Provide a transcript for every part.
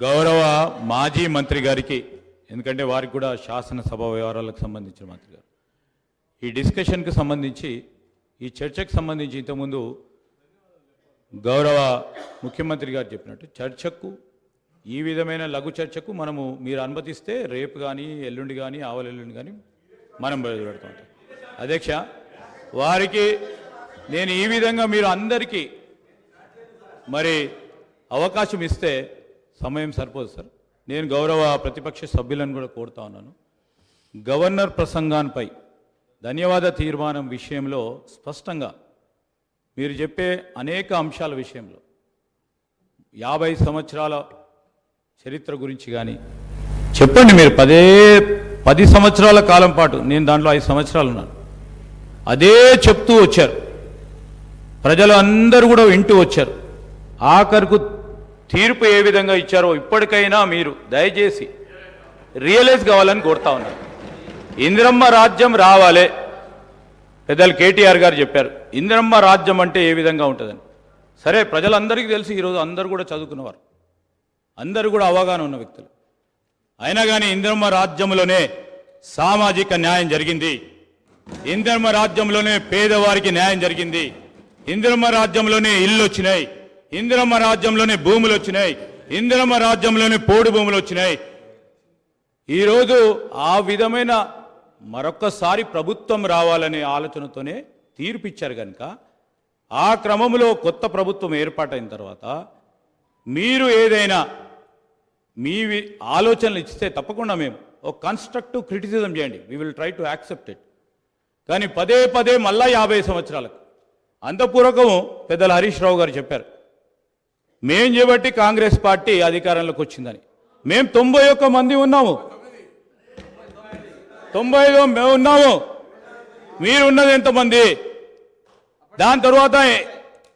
గౌరవ మాజీ మంత్రి గారికి ఎందుకంటే వారికి కూడా శాసనసభ వ్యవహారాలకు సంబంధించిన మంత్రి గారు. ఈ డిస్కషన్కి సంబంధించి ఈ చర్చకు సంబంధించి ఇంతకుముందు గౌరవ ముఖ్యమంత్రి గారు చెప్పినట్టు చర్చకు ఈ విధమైన లఘు చర్చకు మనము మీరు అనుమతిస్తే రేపు కానీ ఎల్లుండి కానీ ఆవలెల్లుండి కానీ మనం బయలు అధ్యక్ష వారికి నేను ఈ విధంగా మీరు అందరికీ మరి అవకాశం ఇస్తే సమయం సరిపోదు సార్. నేను గౌరవ ప్రతిపక్ష సభ్యులను కూడా కోరుతా ఉన్నాను. గవర్నర్ ప్రసంగాన్పై ధన్యవాద తీర్మానం విషయంలో స్పష్టంగా మీరు చెప్పే అనేక అంశాల విషయంలో యాభై సంవత్సరాల చరిత్ర గురించి కానీ చెప్పండి మీరు. పదే పది సంవత్సరాల కాలం పాటు నేను దాంట్లో ఐదు సంవత్సరాలు ఉన్నాను. అదే చెప్తూ వచ్చారు. ప్రజలు అందరూ కూడా వింటూ వచ్చారు. ఆఖరుకు తీర్పు ఏ విధంగా ఇచ్చారో ఇప్పటికైనా మీరు దయచేసి రియలైజ్ కావాలని కోరుతా ఉన్నారు ఇందిరమ్మ రాజ్యం రావాలే పెద్దలు కేటీఆర్ గారు చెప్పారు. ఇందిరమ్మ రాజ్యం అంటే ఏ విధంగా ఉంటుందని. సరే ప్రజలందరికీ తెలిసి ఈరోజు అందరూ కూడా చదువుకున్నవారు. అందరూ కూడా అవగాహన ఉన్న వ్యక్తులు. అయినా కానీ ఇందిరమ్మ రాజ్యంలోనే సామాజిక న్యాయం జరిగింది. ఇందిరమ్మ రాజ్యంలోనే పేదవారికి న్యాయం జరిగింది. ఇందిరమ్మ రాజ్యంలోనే ఇల్లు వచ్చినాయి. ఇందిరమ్మ రాజ్యంలోనే భూములు వచ్చినాయి. ఇందిరమ్మ రాజ్యంలోనే పోడు భూములు వచ్చినాయి. ఈరోజు ఆ విధమైన మరొక్కసారి ప్రభుత్వం రావాలనే ఆలోచనతోనే తీర్పిచ్చారు కనుక ఆ క్రమంలో కొత్త ప్రభుత్వం ఏర్పాటైన తర్వాత మీరు ఏదైనా మీ ఆలోచనలు ఇస్తే తప్పకుండా మేము ఒక కన్స్ట్రక్టివ్ క్రిటిసిజం చేయండి. We will try to accept it కానీ పదే పదే మళ్ళా యాభై సంవత్సరాలకు అంతపూర్వకం పెద్దల హరీష్ రావు గారు చెప్పారు. మేం చేపట్టి కాంగ్రెస్ పార్టీ అధికారంలోకి వచ్చిందని. మేం తొంభై ఒక్క మంది ఉన్నాము. తొంభై ఐదు మేము ఉన్నాము. మీరు ఉన్నది ఎంతమంది? దాని తర్వాత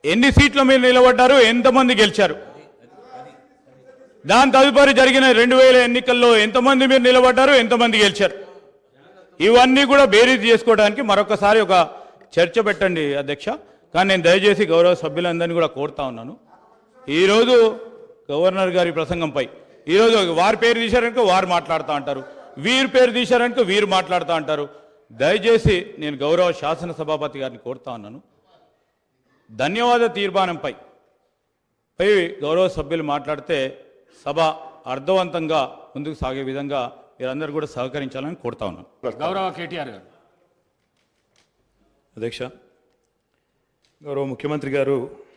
ఎన్ని సీట్లు మీరు నిలబడ్డారు? ఎంతమంది గెలిచారు? దాని తదుపరి జరిగిన రెండు వేల ఎన్నికల్లో ఎంతమంది మీరు నిలబడ్డారు? ఎంతమంది గెలిచారు? ఇవన్నీ కూడా బేరీజ్ చేసుకోవడానికి మరొకసారి ఒక చర్చ పెట్టండి అధ్యక్ష. కానీ నేను దయచేసి గౌరవ సభ్యులందరినీ కూడా కోరుతా ఉన్నాను. ఈరోజు గవర్నర్ గారి ప్రసంగంపై ఈరోజు వారి పేరు తీశారనుకో వారు మాట్లాడుతూ అంటారు వీరి పేరు తీశారనుకో వీరు మాట్లాడుతూ అంటారు. దయచేసి నేను గౌరవ శాసన సభాపతి గారిని కోరుతా ఉన్నాను. ధన్యవాద తీర్మానంపై పై గౌరవ సభ్యులు మాట్లాడితే సభ అర్థవంతంగా ముందుకు సాగే విధంగా మీరందరూ కూడా సహకరించాలని కోరుతా ఉన్నాను. గౌరవ కేటీఆర్ గారు. అధ్యక్ష గౌరవ ముఖ్యమంత్రి గారు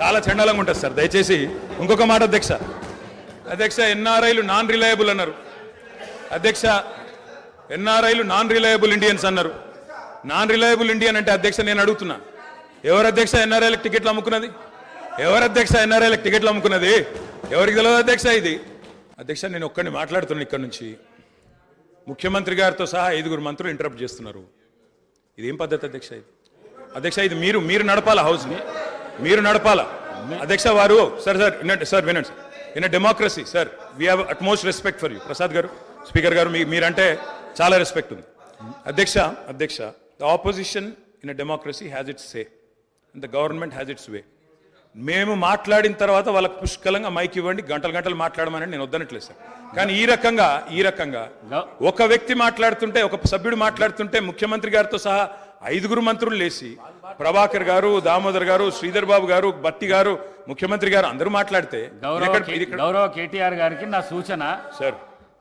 చాలా చండాలంగా ఉంటుంది సార్. దయచేసి ఇంకొక మాట అధ్యక్ష. అధ్యక్ష ఎన్ఆర్ఐలు నాన్ రిలయబుల్ అన్నారు. అధ్యక్ష ఎన్ఆర్ఐలు నాన్ రిలయబుల్ ఇండియన్స్ అన్నారు. నాన్ రిలయబుల్ ఇండియన్ అంటే అధ్యక్ష నేను అడుగుతున్నా. ఎవరు అధ్యక్ష ఎన్ఆర్ఐలకు టికెట్లు అమ్ముకున్నది? ఎవరు అధ్యక్ష ఎన్ఆర్ఐలకు టికెట్లు అమ్ముకున్నది? ఎవరికి తెలియదు అధ్యక్ష ఇది? అధ్యక్ష నేను ఒక్కడిని మాట్లాడుతున్నాను ఇక్కడ నుంచి. ముఖ్యమంత్రి గారితో సహా ఐదుగురు మంత్రులు ఇంటరప్ట్ చేస్తున్నారు. ఇదేం పద్ధతి అధ్యక్ష ఇది? అధ్యక్ష ఇది మీరు మీరు నడపాలి హౌస్ని మీరు నడపాలా? అధ్యక్ష వారు సార్ సార్ వినండి సార్ వినండి sir. In democracy sir we have utmost respect for you Prasad garu speaker garu మీ మీరంటే చాలా రెస్పెక్ట్ ఉంది. అధ్యక్ష అధ్యక్ష the opposition in a democracy has its say the government has its way మేము మాట్లాడిన తర్వాత వాళ్ళకి పుష్కలంగా మైక్ ఇవ్వండి గంటలు గంటలు మాట్లాడమని నేను వద్దనట్లేదు సార్. కానీ ఈ రకంగా ఈ రకంగా ఒక వ్యక్తి మాట్లాడుతుంటే ఒక సభ్యుడు మాట్లాడుతుంటే ముఖ్యమంత్రి గారితో సహా ఐదుగురు మంత్రులు లేచి ప్రభాకర్ గారు దామోదర్ గారు శ్రీధర్ బాబు గారు బట్టి గారు ముఖ్యమంత్రి గారు అందరూ మాట్లాడితే గౌరవ కేటీఆర్ గారికి నా సూచన సార్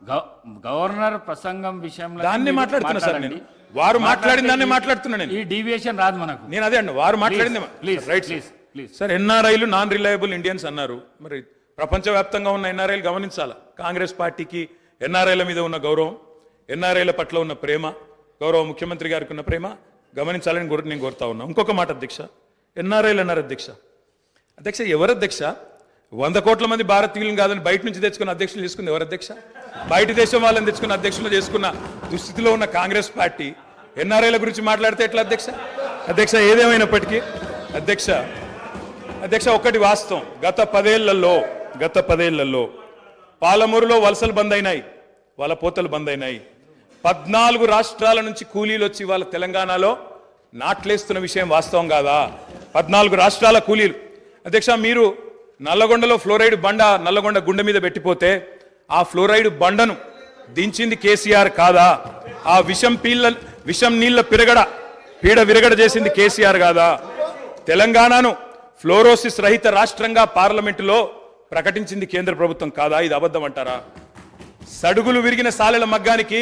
గవ- గవర్నర్ ప్రసంగం విషయంలో దాన్నే మాట్లాడుతున్నా సార్. నేను. వారు మాట్లాడిన దాన్నే మాట్లాడుతున్నా నేను. ఈ డీవియేషన్ రాదు మనకు నేను అదే అండి వారు మాట్లాడింది please right please please sir ఎన్ఆర్ఐలు నాన్ రిలయబుల్ ఇండియన్స్ అన్నారు మరి ప్రపంచవ్యాప్తంగా ఉన్న ఎన్ఆర్ఐలు గమనించాలా కాంగ్రెస్ పార్టీకి ఎన్ఆర్ఐల మీద ఉన్న గౌరవం ఎన్ఆర్ఐల పట్ల ఉన్న ప్రేమ గౌరవ ముఖ్యమంత్రి గారికి ఉన్న ప్రేమ గమనించాలని కోరు నేను కోరుతా ఉన్నా. ఇంకొక మాట అధ్యక్ష. ఎన్ఆర్ఐలు అన్నారు అధ్యక్ష. అధ్యక్ష ఎవరు అధ్యక్ష? వంద కోట్ల మంది భారతీయులను కాదని బయట నుంచి తెచ్చుకున్న అధ్యక్షులు తీసుకుంది ఎవరు అధ్యక్ష? బయట దేశం వాళ్ళని తెచ్చుకున్న అధ్యక్షులు చేసుకున్న దుస్థితిలో ఉన్న కాంగ్రెస్ పార్టీ ఎన్ఆర్ఐల గురించి మాట్లాడితే ఎట్లా అధ్యక్ష? అధ్యక్ష ఏదేమైనప్పటికీ అధ్యక్ష అధ్యక్ష ఒకటి వాస్తవం. గత పదేళ్ళలో గత పదేళ్ళలో పాలమూరులో వలసలు బంద్ అయినాయి. వాళ్ళ పోతలు బంద్ అయినాయి. పద్నాలుగు రాష్ట్రాల నుంచి కూలీలు వచ్చి వాళ్ళ తెలంగాణలో నాట్లేస్తున్న విషయం వాస్తవం కాదా? పద్నాలుగు రాష్ట్రాల కూలీలు. అధ్యక్ష మీరు నల్లగొండలో ఫ్లోరైడ్ బండ నల్లగొండ గుండె మీద పెట్టిపోతే ఆ ఫ్లోరైడ్ బండను దించింది కేసీఆర్ కాదా? ఆ విషం పీళ్ళ విషం నీళ్ళ పిరగడ పీడ విరగడ చేసింది కేసీఆర్ కాదా? తెలంగాణను ఫ్లోరోసిస్ రహిత రాష్ట్రంగా పార్లమెంటులో ప్రకటించింది కేంద్ర ప్రభుత్వం కాదా? ఇది అబద్ధం అంటారా? సడుగులు విరిగిన సాలెల మగ్గానికి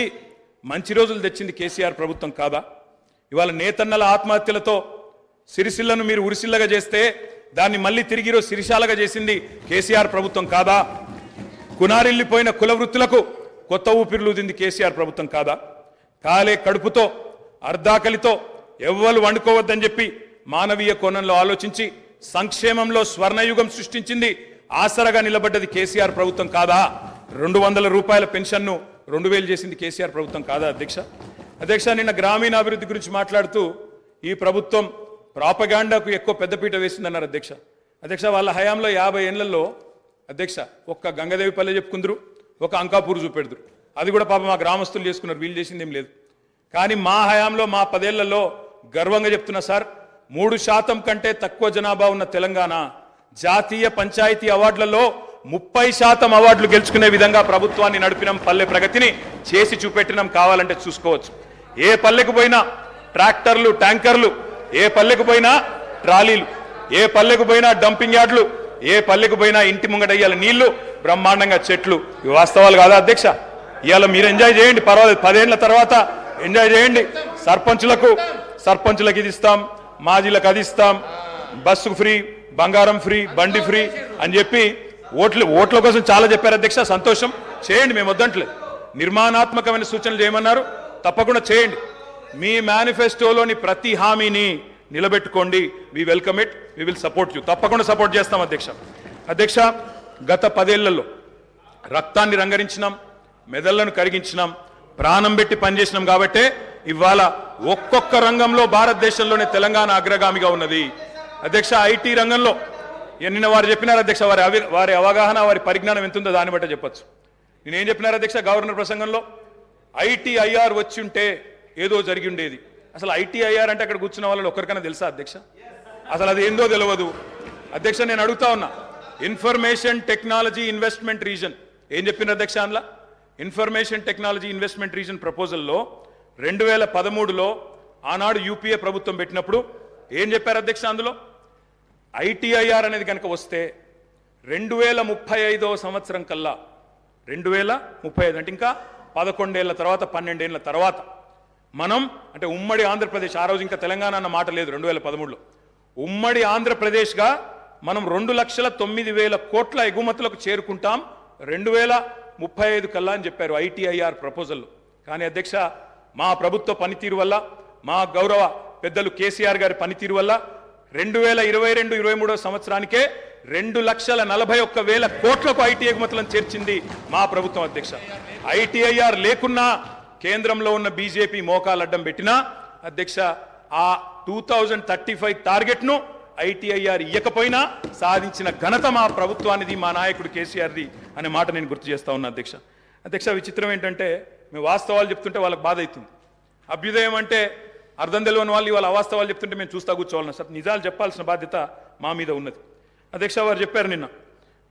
మంచి రోజులు తెచ్చింది కేసీఆర్ ప్రభుత్వం కాదా? ఇవాళ నేతన్నల ఆత్మహత్యలతో సిరిసిల్లను మీరు ఉరిసిల్లగా చేస్తే దాన్ని మళ్ళీ తిరిగి సిరిశాలగా చేసింది కేసీఆర్ ప్రభుత్వం కాదా? కునారిల్లిపోయిన కుల వృత్తులకు కొత్త ఊపిరిలూదింది కేసీఆర్ ప్రభుత్వం కాదా? కాలే కడుపుతో అర్ధాకలితో ఎవ్వరు వండుకోవద్దని చెప్పి మానవీయ కోణంలో ఆలోచించి సంక్షేమంలో స్వర్ణయుగం సృష్టించింది ఆసరగా నిలబడ్డది కేసీఆర్ ప్రభుత్వం కాదా? రెండు వందల రూపాయల పెన్షన్ను రెండు వేలు చేసింది కేసీఆర్ ప్రభుత్వం కాదా అధ్యక్ష? అధ్యక్ష నిన్న గ్రామీణాభివృద్ధి గురించి మాట్లాడుతూ ఈ ప్రభుత్వం ప్రాపగాండాకు ఎక్కువ పెద్దపీట వేసిందన్నారు అధ్యక్ష. అధ్యక్ష వాళ్ళ హయాంలో యాభై ఏళ్ళలో అధ్యక్ష ఒక్క గంగదేవిపల్లె చెప్పుకుందరు ఒక అంకాపూర్ చూపెడుదురు. అది కూడా పాప మా గ్రామస్తులు చేసుకున్నారు వీళ్ళు చేసింది ఏం లేదు. కానీ మా హయాంలో మా పదేళ్ళలో గర్వంగా చెప్తున్నా సార్ మూడు శాతం కంటే తక్కువ జనాభా ఉన్న తెలంగాణ జాతీయ పంచాయతీ అవార్డులలో ముప్పై శాతం అవార్డులు గెలుచుకునే విధంగా ప్రభుత్వాన్ని నడిపినాం పల్లె ప్రగతిని చేసి చూపెట్టినాం కావాలంటే చూసుకోవచ్చు. ఏ పల్లెకు పోయినా ట్రాక్టర్లు ట్యాంకర్లు ఏ పల్లెకు పోయినా ట్రాలీలు ఏ పల్లెకు పోయినా డంపింగ్ యార్డ్లు ఏ పల్లెకు పోయినా ఇంటి ముంగట ఇయ్యాల నీళ్ళు బ్రహ్మాండంగా చెట్లు. ఇవి వాస్తవాలు కాదా అధ్యక్ష? ఇవాళ మీరు ఎంజాయ్ చేయండి పర్వాలేదు. పదేళ్ళ తర్వాత ఎంజాయ్ చేయండి. సర్పంచులకు సర్పంచులకు ఇది ఇస్తాం మాజీలకు అది ఇస్తాం. బస్సు ఫ్రీ బంగారం ఫ్రీ బండి ఫ్రీ అని చెప్పి ఓట్లు ఓట్ల కోసం చాలా చెప్పారు అధ్యక్ష. సంతోషం. చేయండి మేము వద్దంటలేదు. నిర్మాణాత్మకమైన సూచనలు చేయమన్నారు. తప్పకుండా చేయండి. మీ మేనిఫెస్టోలోని ప్రతి హామీని నిలబెట్టుకోండి. We welcome it we will support you తప్పకుండా సపోర్ట్ చేస్తాం అధ్యక్ష. అధ్యక్ష గత పదేళ్ళలో రక్తాన్ని రంగరించినాం మెదళ్ళను కరిగించినాం ప్రాణం పెట్టి పనిచేసినాం కాబట్టే ఇవాళ ఒక్కొక్క రంగంలో భారతదేశంలోనే తెలంగాణ అగ్రగామిగా ఉన్నది. అధ్యక్ష ఐటీ రంగంలో నిన్న వారు చెప్పినారు అధ్యక్ష వారి అవి వారి అవగాహన వారి పరిజ్ఞానం ఎంతుందో దాన్ని బట్టే చెప్పొచ్చు. నేనేం చెప్పినారు అధ్యక్ష గవర్నర్ ప్రసంగంలో? ఐటీఐఆర్ వచ్చి ఉంటే ఏదో జరిగి ఉండేది అసలు ఐటీఐఆర్ అంటే అక్కడ కూర్చున్న వాళ్ళు ఒక్కరికైనా తెలుసా అధ్యక్ష? అసలు అది ఏందో తెలియదు అధ్యక్ష నేను అడుగుతా ఉన్నా. Information technology investment region. ఏం చెప్పిన అధ్యక్ష అందులో? ఇన్ఫర్మేషన్ టెక్నాలజీ ఇన్వెస్ట్మెంట్ రీజన్ ప్రపోజల్లో రెండు వేల పదమూడులో ఆనాడు యూపీఏ ప్రభుత్వం పెట్టినప్పుడు ఏం చెప్పారు అధ్యక్ష అందులో? ఐటీఐఆర్ అనేది కనుక వస్తే రెండు వేల ముప్పై ఐదవ సంవత్సరం కల్లా రెండు వేల ముప్పై ఐదు అంటే ఇంకా పదకొండేళ్ళ తర్వాత పన్నెండేళ్ళ తర్వాత మనం అంటే ఉమ్మడి ఆంధ్రప్రదేశ్ ఆ రోజు ఇంకా తెలంగాణ అన్న మాట లేదు రెండు వేల పదమూడులో ఉమ్మడి ఆంధ్రప్రదేశ్గా మనం రెండు లక్షల తొమ్మిది వేల కోట్ల ఎగుమతులకు చేరుకుంటాం రెండు వేల ముప్పై ఐదు కల్లా అని చెప్పారు ఐటీఐఆర్ ప్రపోజల్ కానీ అధ్యక్ష మా ప్రభుత్వ పనితీరు వల్ల మా గౌరవ పెద్దలు కేసీఆర్ గారి పనితీరు వల్ల రెండు వేల ఇరవై రెండు ఇరవై మూడో సంవత్సరానికే రెండు లక్షల నలభై ఒక్క వేల కోట్లకు ఐటీ ఎగుమతులను చేర్చింది మా ప్రభుత్వం అధ్యక్ష. ఐటీఐఆర్ లేకున్నా కేంద్రంలో ఉన్న బీజేపీ మోకాలు అడ్డం పెట్టినా అధ్యక్ష ఆ టూ థౌజండ్ థర్టీ ఫైవ్ టార్గెట్ను ఐటీఐఆర్ ఇయ్యకపోయినా సాధించిన ఘనత మా ప్రభుత్వానిది మా నాయకుడు కేసీఆర్ది అనే మాట నేను గుర్తు చేస్తా ఉన్నా అధ్యక్ష. అధ్యక్ష విచిత్రం ఏంటంటే మేము వాస్తవాలు చెప్తుంటే వాళ్ళకి బాధ అవుతుంది. అభ్యుదయం అంటే అర్థం తెలియని వాళ్ళు ఇవాళ అవాస్తవాలు చెప్తుంటే మేము చూస్తా కూర్చోవాలన్నా. సార్ నిజాలు చెప్పాల్సిన బాధ్యత మా మీద ఉన్నది. అధ్యక్ష వారు చెప్పారు నిన్న.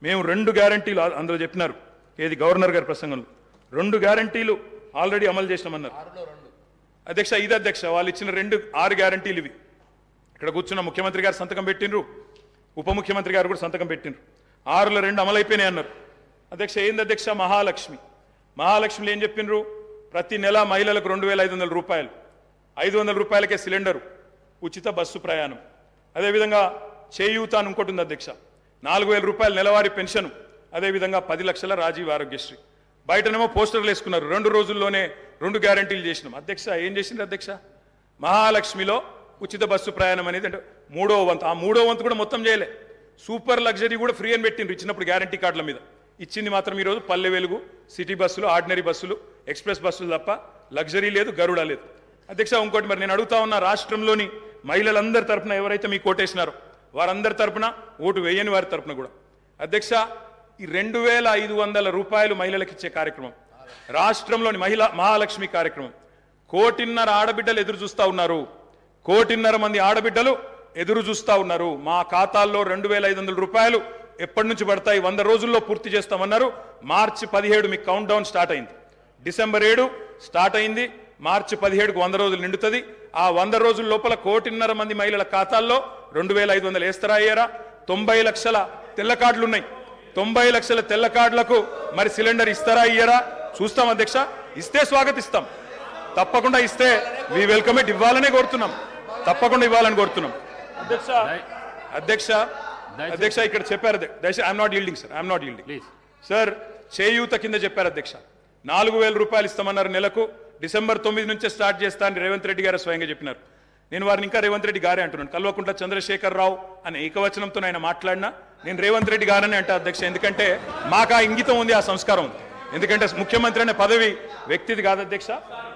మేము రెండు గ్యారంటీలు అందులో చెప్పినారు. ఏది గవర్నర్ గారి ప్రసంగంలో. రెండు గ్యారంటీలు ఆల్రెడీ అమలు చేసినామన్నారు. అధ్యక్ష ఇది అధ్యక్ష. వాళ్ళు ఇచ్చిన రెండు ఆరు గ్యారంటీలు ఇవి. ఇక్కడ కూర్చున్న ముఖ్యమంత్రి గారు సంతకం పెట్టినరు ఉప ముఖ్యమంత్రి గారు కూడా సంతకం పెట్టినరు ఆరులో రెండు అమలైపోయినాయి అన్నారు. అధ్యక్ష ఏంది అధ్యక్ష? మహాలక్ష్మి. మహాలక్ష్మిలో ఏం చెప్పినరు ప్రతి నెల మహిళలకు రెండు వేల ఐదు వందల రూపాయలు. ఐదు వందల రూపాయలకే సిలిండరు ఉచిత బస్సు ప్రయాణం. అదేవిధంగా చేయూత అని ఇంకోటి ఉంది అధ్యక్ష. నాలుగు వేల రూపాయల నెలవారీ పెన్షన్ అదేవిధంగా పది లక్షల రాజీవ్ ఆరోగ్యశ్రీ. బయటనేమో పోస్టర్లు వేసుకున్నారు రెండు రోజుల్లోనే రెండు గ్యారంటీలు చేసినాం. అధ్యక్ష ఏం చేసింది అధ్యక్ష? మహాలక్ష్మిలో ఉచిత బస్సు ప్రయాణం అనేది అంటే మూడో వంతు. ఆ మూడో వంతు కూడా మొత్తం చేయలే. సూపర్ లగ్జరీ కూడా ఫ్రీ అని పెట్టిండ్రు ఇచ్చినప్పుడు గ్యారంటీ కార్డుల మీద. ఇచ్చింది మాత్రం ఈరోజు పల్లె వెలుగు సిటీ బస్సులు ఆర్డినరీ బస్సులు ఎక్స్ప్రెస్ బస్సులు తప్ప లగ్జరీ లేదు గరుడ లేదు. అధ్యక్ష ఇంకోటి మరి నేను అడుగుతా ఉన్న రాష్ట్రంలోని మహిళలందరి తరపున ఎవరైతే మీకు ఓటేసినారో వారందరి తరపున ఓటు వేయని వారి తరపున కూడా. అధ్యక్ష ఈ రెండు వేల ఐదు వందల రూపాయలు మహిళలకు ఇచ్చే కార్యక్రమం రాష్ట్రంలోని మహిళా మహాలక్ష్మి కార్యక్రమం. కోటిన్నర ఆడబిడ్డలు ఎదురు చూస్తా ఉన్నారు. కోటిన్నర మంది ఆడబిడ్డలు ఎదురు చూస్తా ఉన్నారు. మా ఖాతాల్లో రెండు వేల ఐదు వందల రూపాయలు ఎప్పటి నుంచి పడతాయి? వంద రోజుల్లో పూర్తి చేస్తామన్నారు. మార్చి పదిహేడు మీకు కౌంట్ డౌన్ స్టార్ట్ అయింది. డిసెంబర్ ఏడు స్టార్ట్ అయింది. మార్చి పదిహేడుకు వంద రోజులు నిండుతుంది. ఆ వంద రోజుల లోపల కోటిన్నర మంది మహిళల ఖాతాల్లో రెండు వేల ఐదు వందలు వేస్తారా అయ్యారా తొంభై లక్షల తెల్ల కార్డులు ఉన్నాయి తొంభై లక్షల తెల్ల కార్డులకు మరి సిలిండర్ ఇస్తారా ఇయ్యరా చూస్తాం అధ్యక్ష. ఇస్తే స్వాగతిస్తాం. తప్పకుండా ఇస్తే వి వెల్కమ్ ఇట్ ఇవ్వాలనే కోరుతున్నాం. తప్పకుండా ఇవ్వాలని కోరుతున్నాం. అధ్యక్ష. అధ్యక్ష. అధ్యక్ష ఇక్కడ చెప్పారు దయచేసి I'm not yielding sir I'm not yielding sir చేయూత కింద చెప్పారు అధ్యక్ష. నాలుగు వేల రూపాయలు ఇస్తామన్నారు నెలకు. డిసెంబర్ తొమ్మిది నుంచే స్టార్ట్ చేస్తానని రేవంత్ రెడ్డి గారు స్వయంగా చెప్పినారు. నేను వారిని ఇంకా రేవంత్ రెడ్డి గారే అంటున్నాను. కల్వకుంట్ల చంద్రశేఖర్ రావు అనే ఏకవచనంతో ఆయన మాట్లాడినా నేను రేవంత్ రెడ్డి గారనే అంటా అధ్యక్ష. ఎందుకంటే మాకు ఆ ఇంగితం ఉంది ఆ సంస్కారం ఉంది. ఎందుకంటే ముఖ్యమంత్రి అనే పదవి వ్యక్తిది కాదు అధ్యక్ష.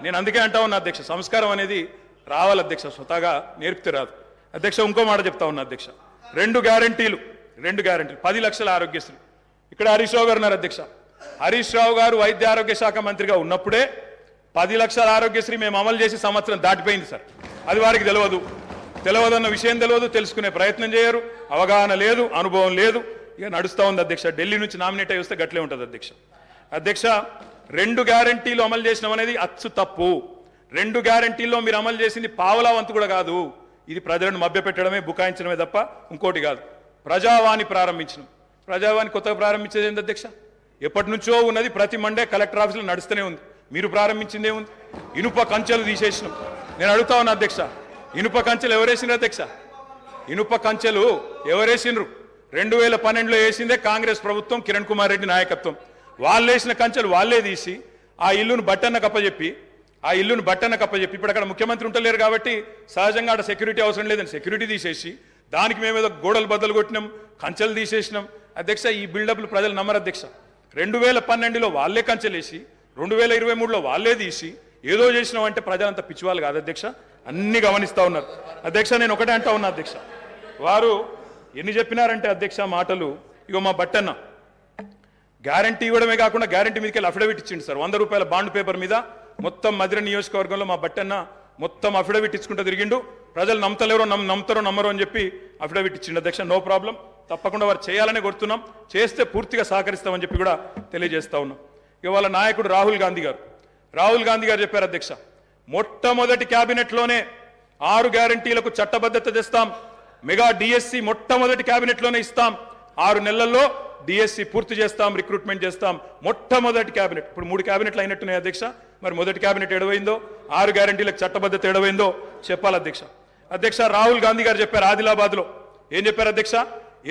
నేను అందుకే అంటా ఉన్నా అధ్యక్ష. సంస్కారం అనేది రావాలి అధ్యక్ష. స్వతహాగా నేర్పితే రాదు. అధ్యక్ష ఇంకో మాట చెప్తా ఉన్నా అధ్యక్ష. రెండు గ్యారంటీలు రెండు గ్యారంటీలు. పది లక్షల ఆరోగ్యశ్రీ. ఇక్కడ హరీష్ రావు గారు ఉన్నారు అధ్యక్ష. హరీష్ రావు గారు వైద్య ఆరోగ్య శాఖ మంత్రిగా ఉన్నప్పుడే పది లక్షల ఆరోగ్యశ్రీ మేము అమలు చేసి సంవత్సరం దాటిపోయింది సార్. అది వారికి తెలియదు తెలియదన్న విషయం తెలియదు తెలుసుకునే ప్రయత్నం చేయరు. అవగాహన లేదు అనుభవం లేదు. ఇక నడుస్తూ ఉంది అధ్యక్ష. ఢిల్లీ నుంచి నామినేట్ అయి వస్తే గట్లే ఉంటుంది అధ్యక్ష. అధ్యక్ష రెండు గ్యారంటీలు అమలు చేసినాం అనేది అచ్చు తప్పు. రెండు గ్యారంటీల్లో మీరు అమలు చేసింది పావలా వంతు కూడా కాదు. ఇది ప్రజలను మభ్యపెట్టడమే బుకాయించడమే తప్ప ఇంకోటి కాదు. ప్రజావాణి ప్రారంభించినాం. ప్రజావాణి కొత్తగా ప్రారంభించేది ఏంటి అధ్యక్ష? ఎప్పటి నుంచో ఉన్నది ప్రతి మండే కలెక్టర్ ఆఫీసులో నడుస్తూనే ఉంది. మీరు ప్రారంభించిందే ఉంది. ఇనుప కంచెలు తీసేసినాం. నేను అడుగుతా ఉన్నా అధ్యక్ష ఇనుప కంచెలు ఎవరేసినారు అధ్యక్ష? ఇనుప కంచెలు ఎవరేసిండ్రు రెండు వేల పన్నెండులో వేసిందే కాంగ్రెస్ ప్రభుత్వం కిరణ్ కుమార్ రెడ్డి నాయకత్వం. వాళ్ళు వేసిన కంచెలు వాళ్ళే తీసి ఆ ఇల్లును బట్టన్న కప్పజెప్పి ఆ ఇల్లును బట్టన్న కప్పజెప్పి ఇప్పుడు అక్కడ ముఖ్యమంత్రి ఉంటలేరు కాబట్టి సహజంగా అక్కడ సెక్యూరిటీ అవసరం లేదని సెక్యూరిటీ తీసేసి దానికి మేము ఏదో గోడలు బద్దలు కొట్టినాం కంచెలు తీసేసినాం. అధ్యక్ష ఈ బిల్డప్లు ప్రజలు నమ్మరు అధ్యక్ష. రెండు వేల పన్నెండులో వాళ్ళే కంచెలేసి రెండు వేల ఇరవై మూడులో వాళ్ళే తీసి ఏదో చేసినామంటే ప్రజలంతా పిచ్చివాళ్ళు కాదు అధ్యక్ష. అన్ని గమనిస్తా ఉన్నారు. అధ్యక్ష నేను ఒకటే అంటా ఉన్నా అధ్యక్ష. వారు ఎన్ని చెప్పినారంటే అధ్యక్ష మాటలు ఇగో మా బట్టన్న గ్యారంటీ ఇవ్వడమే కాకుండా గ్యారంటీ మీదకి వెళ్ళి అఫిడవిట్ ఇచ్చిండు సార్. వంద రూపాయల బాండ్ పేపర్ మీద మొత్తం మధుర నియోజకవర్గంలో మా బట్టన్న మొత్తం అఫిడవిట్ ఇచ్చుకుంటూ తిరిగిండు. ప్రజలు నమ్మతలేరో నమ్ నమ్ముతారో నమ్మరో అని చెప్పి అఫిడవిట్ ఇచ్చిండు అధ్యక్ష. No problem. తప్పకుండా వారు చేయాలని కోరుతున్నాం. చేస్తే పూర్తిగా సహకరిస్తామని చెప్పి కూడా తెలియజేస్తా ఉన్నాం. ఇవాళ నాయకుడు రాహుల్ గాంధీ గారు. రాహుల్ గాంధీ గారు చెప్పారు అధ్యక్ష మొట్టమొదటి క్యాబినెట్లోనే ఆరు గ్యారంటీలకు చట్టబద్ధత తెస్తాం మెగా డిఎస్సి మొట్టమొదటి క్యాబినెట్లోనే ఇస్తాం ఆరు నెలల్లో డిఎస్సి పూర్తి చేస్తాం రిక్రూట్మెంట్ చేస్తాం మొట్టమొదటి క్యాబినెట్. ఇప్పుడు మూడు క్యాబినెట్లు అయినట్టున్నాయి అధ్యక్ష మరి మొదటి క్యాబినెట్ ఎడవైందో ఆరు గ్యారంటీలకు చట్టబద్ధత ఎడవైందో చెప్పాలి అధ్యక్ష. అధ్యక్ష రాహుల్ గాంధీ గారు చెప్పారు ఆదిలాబాద్లో. ఏం చెప్పారు అధ్యక్ష?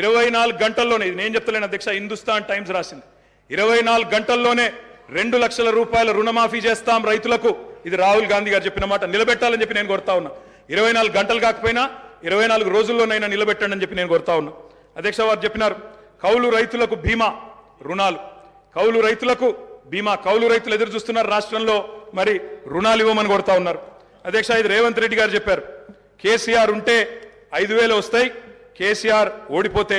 ఇరవై నాలుగు గంటల్లోనే ఇది నేను చెప్తలేను అధ్యక్ష హిందుస్థాన్ టైమ్స్ రాసింది. ఇరవై నాలుగు గంటల్లోనే రెండు లక్షల రూపాయల రుణమాఫీ చేస్తాం రైతులకు. ఇది రాహుల్ గాంధీ గారు చెప్పిన మాట నిలబెట్టాలని చెప్పి నేను కోరుతా ఉన్నా. ఇరవై నాలుగు గంటలు కాకపోయినా ఇరవై నాలుగు రోజుల్లోనైనా నిలబెట్టండి అని చెప్పి నేను కోరుతా ఉన్నా. అధ్యక్ష వారు చెప్పినారు కౌలు రైతులకు బీమా రుణాలు. కౌలు రైతులకు బీమా కౌలు రైతులు ఎదురు చూస్తున్నారు రాష్ట్రంలో మరి రుణాలు ఇవ్వమని కోరుతా ఉన్నారు. అధ్యక్ష ఇది రేవంత్ రెడ్డి గారు చెప్పారు కేసీఆర్ ఉంటే ఐదు వేలు వస్తాయి కేసీఆర్ ఓడిపోతే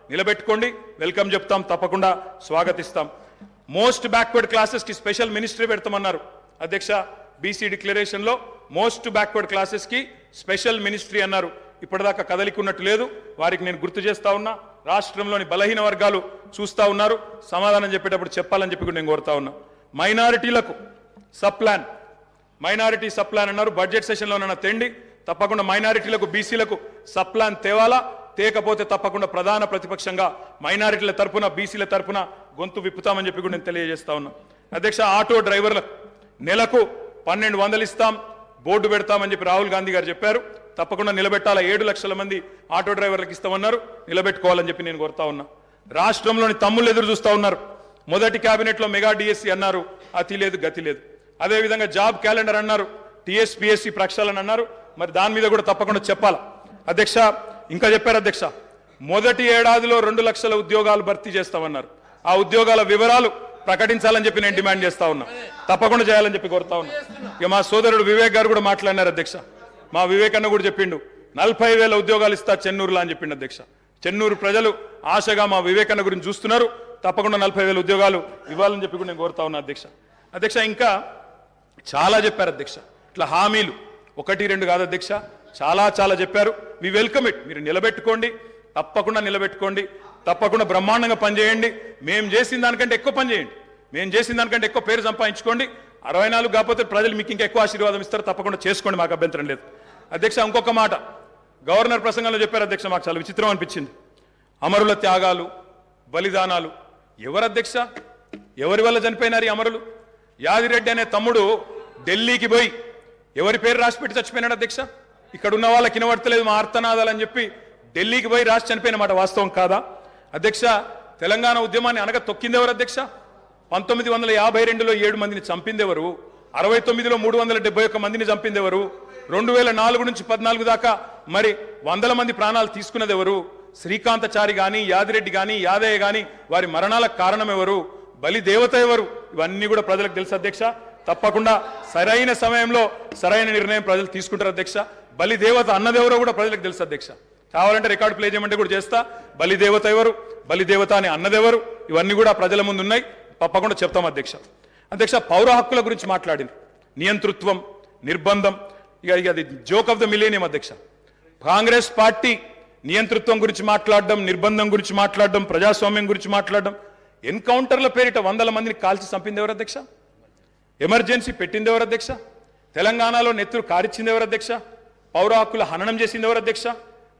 నిలబెట్టుకోండి. వెల్కమ్ చెప్తాం తప్పకుండా స్వాగతిస్తాం. మోస్ట్ బ్యాక్వర్డ్ క్లాసెస్కి స్పెషల్ మినిస్ట్రీ పెడతామన్నారు. అధ్యక్ష బీసీ డిక్లరేషన్లో మోస్ట్ బ్యాక్వర్డ్ క్లాసెస్కి స్పెషల్ మినిస్ట్రీ అన్నారు. ఇప్పటిదాకా కదలికున్నట్టు లేదు. వారికి నేను గుర్తు చేస్తా ఉన్నా రాష్ట్రంలోని బలహీన వర్గాలు చూస్తా ఉన్నారు. సమాధానం చెప్పేటప్పుడు చెప్పాలని చెప్పి నేను కోరుతా ఉన్నా. మైనారిటీలకు సప్లాన్ మైనారిటీ సప్లాన్ అన్నారు. బడ్జెట్ సెషన్లో నన్న తెండి తప్పకుండా మైనారిటీలకు బీసీలకు సప్లాన్ తేవాలా? తేకపోతే తప్పకుండా ప్రధాన ప్రతిపక్షంగా మైనారిటీల తరపున బీసీల తరపున గొంతు విప్పుతామని చెప్పి కూడా నేను తెలియజేస్తా ఉన్నా. అధ్యక్ష ఆటో డ్రైవర్లకు నెలకు పన్నెండు వందలు ఇస్తాం బోర్డు పెడతామని చెప్పి రాహుల్ గాంధీ గారు చెప్పారు. తప్పకుండా నిలబెట్టాలా ఏడు లక్షల మంది ఆటో డ్రైవర్లకు ఇస్తామన్నారు. నిలబెట్టుకోవాలని చెప్పి నేను కోరుతా ఉన్నా. రాష్ట్రంలోని తమ్ముళ్ళు ఎదురు చూస్తూ ఉన్నారు. మొదటి క్యాబినెట్లో మెగా డిఎస్సి అన్నారు. అతి లేదు గతి లేదు. అదేవిధంగా జాబ్ క్యాలెండర్ అన్నారు. టీఎస్పీఎస్సీ ప్రక్షాళన అన్నారు. మరి దాని మీద కూడా తప్పకుండా చెప్పాలి? అధ్యక్ష ఇంకా చెప్పారు అధ్యక్ష మొదటి ఏడాదిలో రెండు లక్షల ఉద్యోగాలు భర్తీ చేస్తామన్నారు. ఆ ఉద్యోగాల వివరాలు ప్రకటించాలని చెప్పి నేను డిమాండ్ చేస్తా ఉన్నా. తప్పకుండా చేయాలని చెప్పి కోరుతా ఉన్నా. ఇక మా సోదరుడు వివేక్ గారు కూడా మాట్లాడినారు అధ్యక్ష. మా వివేక్ అన్న కూడా చెప్పిండు నలభై వేల ఉద్యోగాలు ఇస్తా చెన్నూరులో అని చెప్పిండు అధ్యక్ష. చెన్నూరు ప్రజలు ఆశగా మా వివేకన్న గురించి చూస్తున్నారు. తప్పకుండా నలభై వేల ఉద్యోగాలు ఇవ్వాలని చెప్పి కూడా నేను కోరుతా ఉన్నా అధ్యక్ష. అధ్యక్ష ఇంకా చాలా చెప్పారు అధ్యక్ష. ఇట్లా హామీలు ఒకటి రెండు కాదు అధ్యక్ష. చాలా చాలా చెప్పారు. మీ వెల్కమ్ ఇట్ మీరు నిలబెట్టుకోండి. తప్పకుండా నిలబెట్టుకోండి. తప్పకుండా బ్రహ్మాండంగా పనిచేయండి. మేము చేసిన దానికంటే ఎక్కువ పనిచేయండి. మేము చేసిన దానికంటే ఎక్కువ పేరు సంపాదించుకోండి. అరవై నాలుగు కాకపోతే ప్రజలు మీకు ఇంకా ఎక్కువ ఆశీర్వాదం ఇస్తారు. తప్పకుండా చేసుకోండి. మాకు అభ్యంతరం లేదు. అధ్యక్ష ఇంకొక మాట. గవర్నర్ ప్రసంగంలో చెప్పారు అధ్యక్ష మాకు చాలా విచిత్రం అనిపించింది. అమరుల త్యాగాలు బలిదానాలు. ఎవరు అధ్యక్ష? ఎవరి వల్ల చనిపోయినారు ఈ అమరులు? యాదిరెడ్డి అనే తమ్ముడు ఢిల్లీకి పోయి ఎవరి పేరు రాసిపెట్టి చచ్చిపోయినాడు అధ్యక్ష? ఇక్కడ ఉన్న వాళ్ళకి వినబడతలేదు మా ఆర్తనాదాలు అని చెప్పి ఢిల్లీకి పోయి రాసి చనిపోయిన మాట వాస్తవం కాదా? అధ్యక్ష తెలంగాణ ఉద్యమాన్ని అనగా తొక్కింది ఎవరు అధ్యక్ష? పంతొమ్మిది వందల యాభై రెండులో ఏడు మందిని చంపిందెవరు? అరవై తొమ్మిదిలో మూడు వందల డెబ్బై ఒక్క మందిని చంపిందెవరు? రెండు వేల నాలుగు నుంచి పద్నాలుగు దాకా మరి వందల మంది ప్రాణాలు తీసుకున్నది ఎవరు శ్రీకాంతచారి కానీ యాదిరెడ్డి కానీ యాదయ్య కానీ వారి మరణాలకు కారణం ఎవరు బలి దేవత ఎవరు? ఇవన్నీ కూడా ప్రజలకు తెలుసు అధ్యక్ష. తప్పకుండా సరైన సమయంలో సరైన నిర్ణయం ప్రజలు తీసుకుంటారు అధ్యక్ష. బలి దేవత అన్నదెవరో కూడా ప్రజలకు తెలుసు అధ్యక్ష. కావాలంటే రికార్డు ప్లే చేయమంటే కూడా చేస్తా. బలి దేవత ఎవరు? బలి దేవత అని అన్నదెవరు? ఇవన్నీ కూడా ప్రజల ముందు ఉన్నాయి. తప్పకుండా చెప్తాం అధ్యక్ష. అధ్యక్ష పౌర హక్కుల గురించి మాట్లాడింది. నియంతృత్వం నిర్బంధం. ఇక ఇక అది జోక్ ఆఫ్ ద మిలేనియం అధ్యక్ష. కాంగ్రెస్ పార్టీ నియంతృత్వం గురించి మాట్లాడడం నిర్బంధం గురించి మాట్లాడడం ప్రజాస్వామ్యం గురించి మాట్లాడడం. ఎన్కౌంటర్ల పేరిట వందల మందిని కాల్చి చంపింది ఎవరు అధ్యక్ష? ఎమర్జెన్సీ పెట్టింది ఎవరు అధ్యక్ష? తెలంగాణలో నెత్తురు కారిచ్చింది ఎవరు అధ్యక్ష? పౌర హక్కుల హననం చేసింది ఎవరు అధ్యక్ష?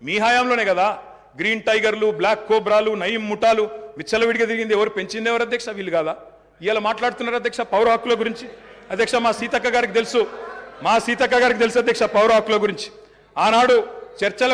మీ హయాంలోనే కదా. గ్రీన్ టైగర్లు బ్లాక్ కోబ్రాలు నయం ముఠాలు విచ్చలవిడిగా తిరిగింది ఎవరు? పెంచింది ఎవరు అధ్యక్ష? వీళ్ళు కాదా? ఇలా మాట్లాడుతున్నారు అధ్యక్ష పౌర హక్కుల గురించి. అధ్యక్ష మా సీతక్క గారికి తెలుసు. మా సీతక్క గారికి తెలుసు అధ్యక్ష పౌర హక్కుల గురించి. ఆనాడు చర్చల